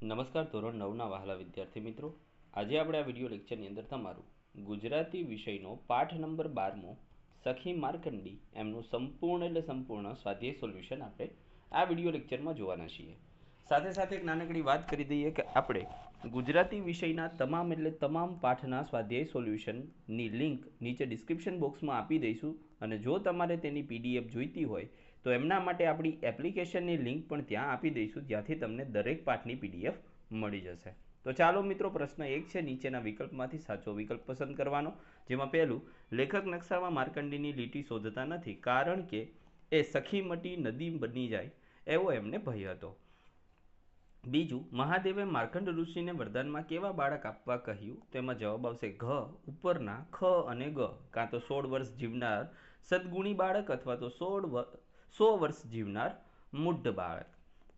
નમસ્કાર ધોરણ નવના વહાલા વિદ્યાર્થી મિત્રો. આજે આપણે આ વીડિયો લેક્ચરની અંદર તમારું ગુજરાતી વિષયનો પાઠ નંબર બારમો સખી માર્કંડી એમનું સંપૂર્ણ એટલે સંપૂર્ણ સ્વાધ્યાય સોલ્યુશન આપણે આ વીડિયો લેક્ચરમાં જોવાના છીએ. સાથે સાથે એક નાનકડી વાત કરી દઈએ કે આપણે ગુજરાતી વિષયના તમામ એટલે તમામ પાઠના સ્વાધ્યાય સોલ્યુશનની લિંક નીચે ડિસ્ક્રિપ્શન બોક્સમાં આપી દઈશું અને જો તમારે તેની પીડીએફ જોઈતી હોય તો એમના માટે આપણી એપ્લિકેશનની લિંક પણ ત્યાં આપી દઈશું, જ્યાંથી તમને દરેક પાઠની પીડીએફ મળી જશે. તો ચાલો મિત્રો, પ્રશ્ન એક છે, નીચેના વિકલ્પમાંથી સાચો વિકલ્પ પસંદ કરવાનો. જેમાં પહેલું, લેખક નકશામાં માર્કંડીની લીટી શોધતા નથી કારણ કે એ સખીમટી નદી બની જાય એવો એમને ભય હતો. બીજું, મહાદેવે માર્કંડ ઋષિને વરદાનમાં કેવા બાળક આપવા કહ્યું? તેમાં જવાબ આવશે ઘ, ઉપરના ખ અને ગ. કાં તો સોળ વર્ષ જીવનાર સદગુણી બાળક અથવા તો સોળ સો વર્ષ જીવનાર મુઢ બાળક.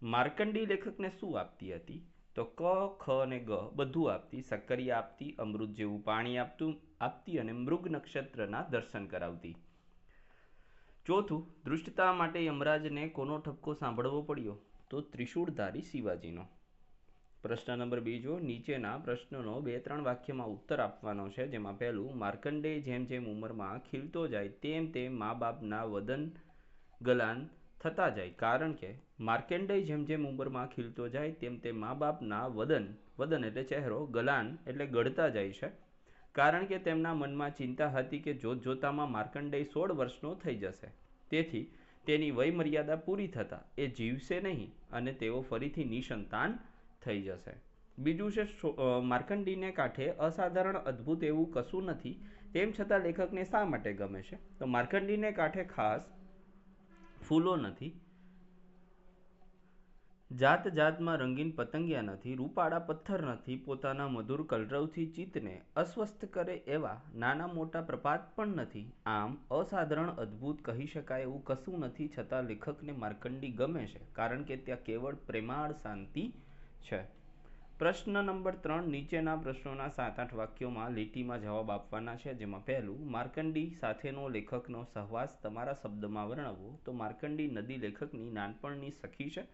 માર્કંડી લેખકને શું આપતી હતી? તો ક, ખ અને ગ બધું આપતી સક્કરિયા આપતી, અમૃત જેવું પાણી આપતું, આપતી અને મૃગ નક્ષત્રના દર્શન કરાવતી. ચોથું દૃષ્ટતા માટે યમરાજને કોનો ઠપકો સાંભળવો પડ્યો? તો ત્રિશૂળધારી શિવાજીનો. પ્રશ્ન નંબર બીજો નીચેના પ્રશ્નનો બે, ત્રણ વાક્યમાં ઉત્તર આપવાનો છે, જેમાં પહેલું માર્કંડે જેમ જેમ ઉંમરમાં ખીલતો જાય, તેમ તેમ મા બાપના વદન ગલાન થતા જાય. કારણ કે માર્કેન્ડય જેમ જેમ ઉંમરમાં ખીલતો જાય, તેમ તે મા બાપના વદન વદન એટલે ચહેરો, ગલાન એટલે ગળતા જાય છે. કારણ કે તેમના મનમાં ચિંતા હતી કે જોત જોતામાં માર્કંડેય સોળ વર્ષનો થઈ જશે. તેથી તેની વય મર્યાદા પૂરી થતાં એ જીવશે નહીં અને તેઓ ફરીથી નિસંતાન થઈ જશે. બીજું છે માર્કંડીને કાંઠે અસાધારણ અદ્ભુત એવું કશું નથી. તેમ છતાં લેખકને શા માટે ગમે છે? તો માર્કંડીને કાંઠે ખાસ ફૂલો નથી. જાત જાતમાં રંગીન પતંગિયા નથી, રૂપાળા પથ્થર નથી, પોતાના મધુર કલરવથી ચિત્તને અસ્વસ્થ કરે એવા નાના મોટા પ્રપાત પણ નથી. આમ અસાધારણ અદ્ભુત કહી શકાય એવું કશું નથી છતાં લેખકને માર્કંડી ગમે છે, કારણ કે ત્યાં કેવળ પ્રેમાળ શાંતિ છે. પ્રશ્ન નંબર ત્રણ નીચેના પ્રશ્નોના સાત આઠ વાક્યોમાં લીટીમાં જવાબ આપવાના છે, જેમાં પહેલું, માર્કંડી સાથેનો લેખકનો સહવાસ તમારા શબ્દમાં વર્ણવો તો માર્કંડી નદી લેખકની નાનપણની સખી છે.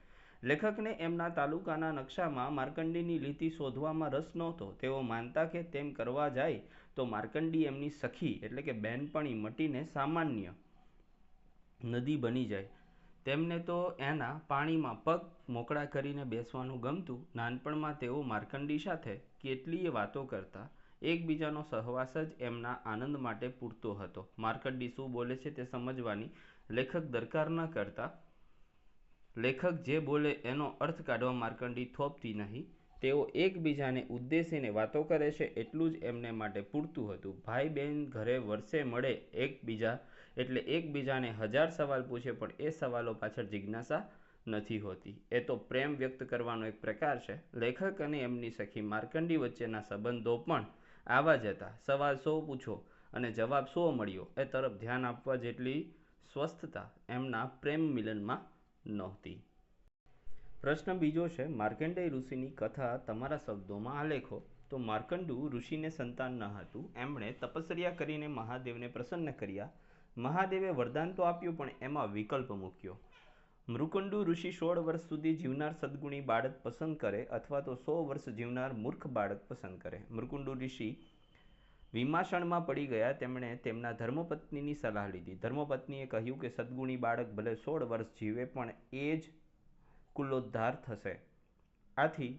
લેખકને એમના તાલુકાના નકશામાં માર્કંડીની લીટી શોધવામાં રસ નહોતો. તેઓ માનતા કે તેમ કરવા જાય તો માર્કંડી એમની સખી, એટલે કે બહેનપણી મટીને સામાન્ય નદી બની જાય. તેમને તો એના પાણીમાં પગ મોકળા કરીને બેસવાનું ગમતું નાનપણમાં તેઓ માર્કંડી સાથે કેટલીય વાતો કરતા એકબીજાનો સહવાસ જ એમના આનંદ માટે પૂરતો હતો. માર્કંડી શું બોલે છે તે સમજવાની લેખક દરકાર ન કરતા. લેખક જે બોલે એનો અર્થ કાઢવા માર્કંડી થોપતી નહીં. તેઓ એકબીજાને ઉદ્દેશીને વાતો કરે છે એટલું જ એમને માટે પૂરતું હતું. ભાઈ બહેન ઘરે વર્ષે મળે એકબીજા એટલે એકબીજાને હજાર સવાલ પૂછે પણ એ સવાલો પાછળ જિજ્ઞાસા નથી હોતી. એ તો પ્રેમ વ્યક્ત કરવાનો એક પ્રકાર છે. લેખક અને એમની સખી માર્કંડી વચ્ચેના સંબંધો પણ આવા જ હતા. સવાલ સો પૂછો અને જવાબ સો મળ્યો. એ તરફ ધ્યાન આપવા જેટલી સ્વસ્થતા એમના પ્રેમ મિલનમાં નહોતી. પ્રશ્ન બીજો છે, માર્કંડેય ઋષિની કથા તમારા શબ્દોમાં આલેખો. તો માર્કંડુ ઋષિને સંતાન ન હતું. એમણે તપસ્યા કરીને મહાદેવને પ્રસન્ન કર્યા. મહાદેવે વરદાન તો આપ્યું, પણ એમાં વિકલ્પ મૂક્યો. મૃકુંડુ ઋષિ સોળ વર્ષ સુધી જીવનાર સદગુણી બાળક પસંદ કરે અથવા તો સો વર્ષ જીવનાર મૂર્ખ બાળક પસંદ કરે. મૃકુંડુ ઋષિ વિમાસણમાં પડી ગયા. તેમણે તેમના ધર્મપત્નીની સલાહ લીધી. ધર્મપત્નીએ કહ્યું કે સદગુણી બાળક ભલે સોળ વર્ષ જીવે, પણ એ જ કુલોદ્ધાર થશે. આથી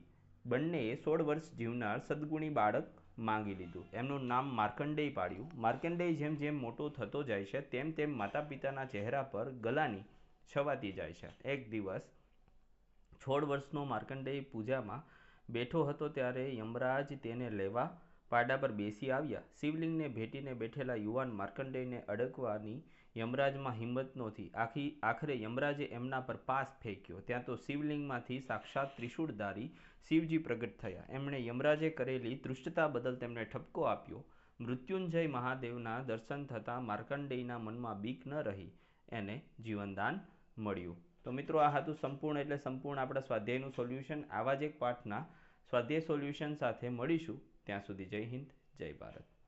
બંનેએ સોળ વર્ષ જીવનાર સદગુણી બાળક માંગી લીધું. એમનું નામ માર્કંડેય પાડ્યું. માર્કંડેય જેમ જેમ મોટો થતો જાય છે, તેમ તેમ માતા પિતાના ચહેરા પર ગલાની છવાતી જાય છે. એક દિવસ, છોડ વર્ષનો માર્કંડેય પૂજામાં બેઠો હતો ત્યારે યમરાજ તેને લેવા પાડા પર બેસી આવ્યા. શિવલિંગને ભેટીને બેઠેલા યુવાન માર્કંડેયને અડકવાની યમરાજમાં હિંમત નહોતી. આખી, આખરે યમરાજે એમના પર પાસ ફેંક્યો. ત્યાં તો શિવલિંગમાંથી સાક્ષાત ત્રિશૂળધારી શિવજી પ્રગટ થયા. એમણે યમરાજે કરેલી દૃષ્ટતા બદલ તેમને ઠપકો આપ્યો. મૃત્યુંજય મહાદેવના દર્શન થતાં માર્કંડેયના મનમાં બીક ન રહી. એને જીવનદાન મળ્યું. તો મિત્રો, આ હતું સંપૂર્ણ એટલે સંપૂર્ણ આપણા સ્વાધ્યાયનું સોલ્યુશન. આવા જ એક પાઠના સ્વાધ્યાય સોલ્યુશન સાથે મળીશું. ત્યાં સુધી જય હિન્દ, જય ભારત.